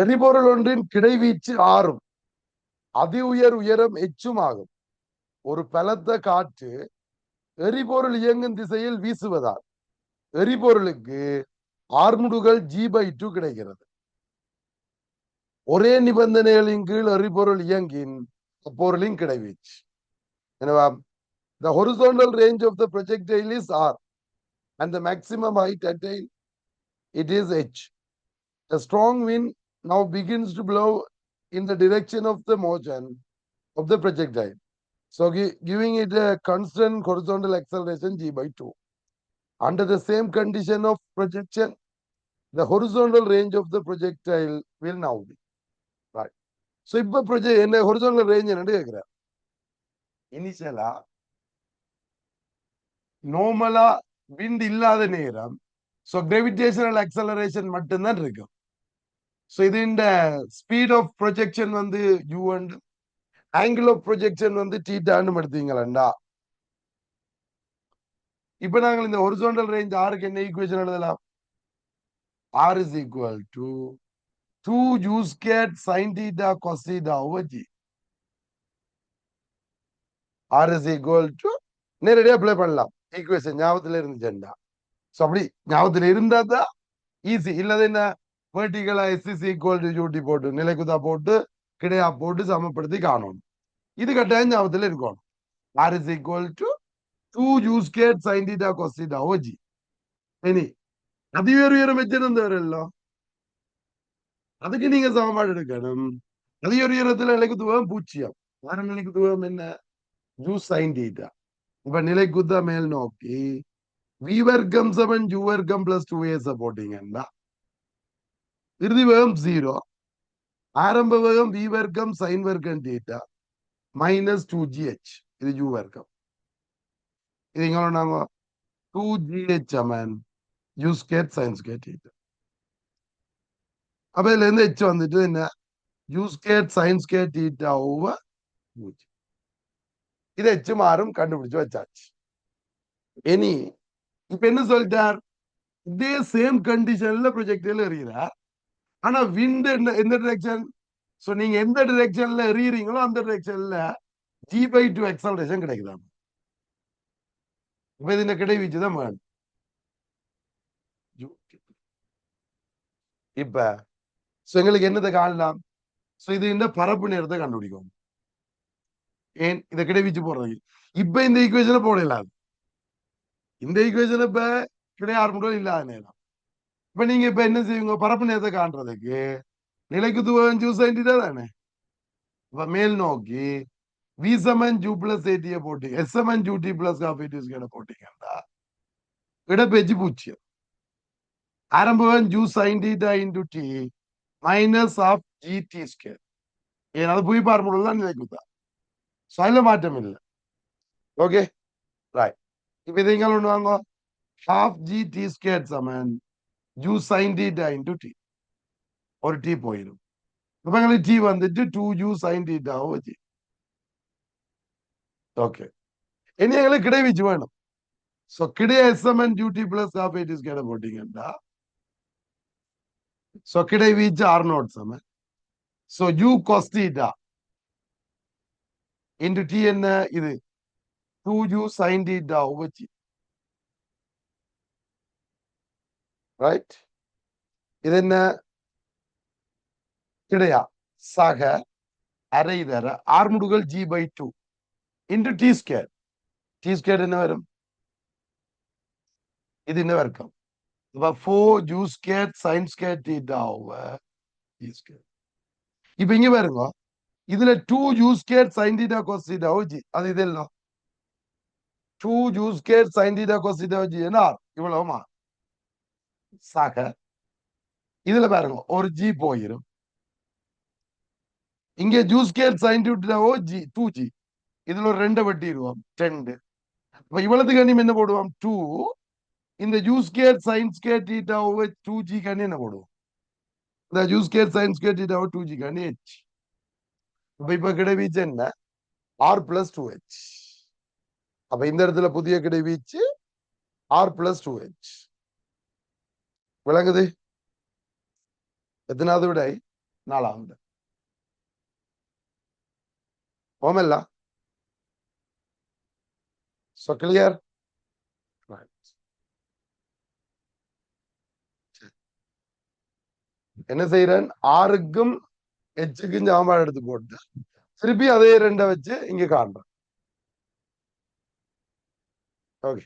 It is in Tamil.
எரிபொருள் ஒன்றின் கிடைவீச்சு ஆறும். அதி உயர் உயரம் எச்சும் ஆகும். ஒரு பலத்த காற்று எரிபொருள் இயங்கும் திசையில் வீசுவதால் எரிபொருளுக்கு ஆர்முடுகள் ஜி பை டூ கிடைக்கிறது. ஒரே நிபந்தனைகளின் கீழ் எரிபொருள் இயங்கின் அப்பொருளின் கிடைவீச்சு. எனவே the horizontal range of the projectile is r and the maximum height attained it is h. A strong wind now begins to blow in the direction of the motion of the projectile so gi- giving it a constant horizontal acceleration g by 2 under the same condition of projection the horizontal range of the projectile will now be right so இப்ப project என்ன horizontal range என்னன்னு கேக்குறேன் இனிஷியலா நார்மலா விண்ட் இல்லாத நேரம் ஸோ கிராவிடேஷனல் அக்சலரேஷன் மட்டும்தான் இருக்கும் ஸோ இது இந்த ஸ்பீட் ஆஃப் ப்ரொஜெக்ஷன் வந்து u and angle of projection வந்து டீட்டான்னு எடுத்தீங்களா இப்ப நாங்கள் இந்த ஒரிசோண்டல் ரேஞ்ச் ஆருக்கு என்ன ஈக்குவேஷன் எழுதலாம்? R is equal to two u squared sine theta cos theta over g R is equal to நேரடியா அப்ளை பண்ணலாம். ஈக்குவேஷன் ஞாபகத்துல இருந்துச்சுண்டா. ஸோ அப்படி ஞாபகத்துல இருந்தா தான் ஈஸி இல்லது என்ன வேர்டிகலா எஸ்சிசி ஈக்குவல் டு யூடி போட்டு நிலைக்குதா போட்டு கிடையா போட்டு சமப்படுத்தி காணணும். இது கட்டாயம் ஞாபகத்தில் இருக்கணும். R is equal to two u squared sine theta cos theta OG இனி அதிவேறு உயரம் வச்சிருந்த வரല്ലോ அதுக்கு நீங்க சமன்பாடு எடுக்கணும். அதிவேறு உயரத்துல நிலைக்கு தூரம் பூஜ்ஜியம் வேற நிலைக்கு தூரம் என்ன? யூ சைன் டீட்டா இப்ப நிலைக்குத்த மேல் நோக்கி வி வர்க்கம் செவன் ஜூ வர்க்கம் பிளஸ் டூ ஏஸ போட்டீங்கன்னா இறுதி வேகம் ஜீரோ ஆரம்ப வேகம் வி வர்க்கம் சைன் வர்க்கம் theta minus two g h இது யூ வர்க்கம். இது இங்க நாங்க two g h Aman. U squared sine squared theta அப்போ இதுல இருந்து ஹெச் வந்துட்டு என்ன? U squared sine squared theta over இது ஹெச் மாறும் கண்டுபிடிச்சு வச்சாச்சு. இனி இப்ப என்ன சொல்லிட்டார்? இதே சேம் கண்டிஷன்ல ப்ரொஜெக்டில் எறிகிறார் ஆனா விண்டு என்ன எந்த டிரெக்ஷன் சோ நீங்க எந்த டிரெக்ஷன்ல எறியறீங்களோ அந்த டிரெக்ஷன்ல ஜி பை டூ எக்ஸல்ரேஷன் கிடைக்குதாம். இப்ப இது இந்த கிடைவீச்சு தான் வேணும் இப்ப சோ எங்களுக்கு என்னதை காணலாம் சோ இது இந்த பரப்பு நேரத்தை கண்டுபிடிக்கும். ஏன்? இதை கிடைவிச்சு போடுறது இப்ப இந்த ஈக்குவேஷனை போடல இந்த ஈக்குவேஷன் இப்ப கிடையாது இல்லாத நேரம். இப்ப நீங்க இப்ப என்ன செய்வீங்க? பரப்பு நேரத்தை காண்றதுக்கு நிலைக்கு தூரம் ஜூஸ் ஐண்டிட்டா தானே? இப்ப மேல் நோக்கி வி சமன் ஜூ பிளஸ் ஏடிய போட்டீங்க எஸ் சமன் ஜூ டி பிளஸ் காஃபி காஃபேட்டிஸ் கிட்ட போட்டீங்கன்னா இடப்பேச்சு பூஜ்ஜியம் ஆரம்பவன் u sine theta into t minus half g t square ஏன் அது போய் பார்முடல் தான் நிலைக்குதா ஸோ அதில் மாற்றம் இல்லை. ஓகே ரைட் இப்போ இதை இங்கே ஒன்று வாங்க ஹாஃப் ஜி டி ஸ்கேர் சமன் u sine theta into t ஒரு டி போயிடும் இப்போ எங்களுக்கு டி வந்துட்டு டூ ஜூ சைன் டீட்டாவும் வச்சு ஓகே இனி எங்களுக்கு கிடைவிச்சு வேணும் ஸோ கிடை எஸ்எம்என் டியூட்டி பிளஸ் ஆஃப் எயிட்டிஸ் கேட போட்டீங்கன்னா ஸோ கிடை வீச்சு ஆர் நோட் சமன் so u cos theta into t என்ன இது டூ யூ சைன் டீட்டா வச்சு ரைட் இது என்ன? கிடையா? சக அரை தர ஆர்முடுகள் g by two into t square t square என்ன வரும்? இது என்ன வர்க்கம்? அப்ப four u square sine square theta over t square இப்ப இங்க பாருங்க. இதுல two u square sine theta cos theta g அது இதெல்லாம் two u square sine theta cos theta g என்ன இவ்வளவுமா? சக இதுல பாருங்க ஒரு ஜி போயிரும். இங்க u square sine o g two g இதுல ஒரு ரெண்டை வெட்டிடுவோம் ரெண்டு. அப்ப இவ்வளவுக்கு கண்ணியம் என்ன போடுவோம்? டூ இந்த ஜூஸ் கேர் சயின்ஸ் கேர் டீட்டாவோ டூ ஜி கணி என்ன போடுவோம்? இந்த ஜூஸ் கேர் சயின்ஸ் கேர் டீட்டாவோ டூ ஜி கணி ஹெச் அப்ப இப்ப கிடைவீச்சு என்ன? ஆர் பிளஸ் டூ ஹெச் அப்ப இந்த இடத்துல புதிய கிடைவீச்சு ஆர் பிளஸ் டூ ஹெச் விளங்குது? எத்தனாவது விடை? நாலாவது. ஓமல்ல So கிளியர் என்ன செய்யறேன் ஆறுக்கும் எச்சுக்கும் சாம்பாடு எடுத்து போட்டு திருப்பி அதே ரெண்டை வச்சு இங்க காண்றேன். ஓகே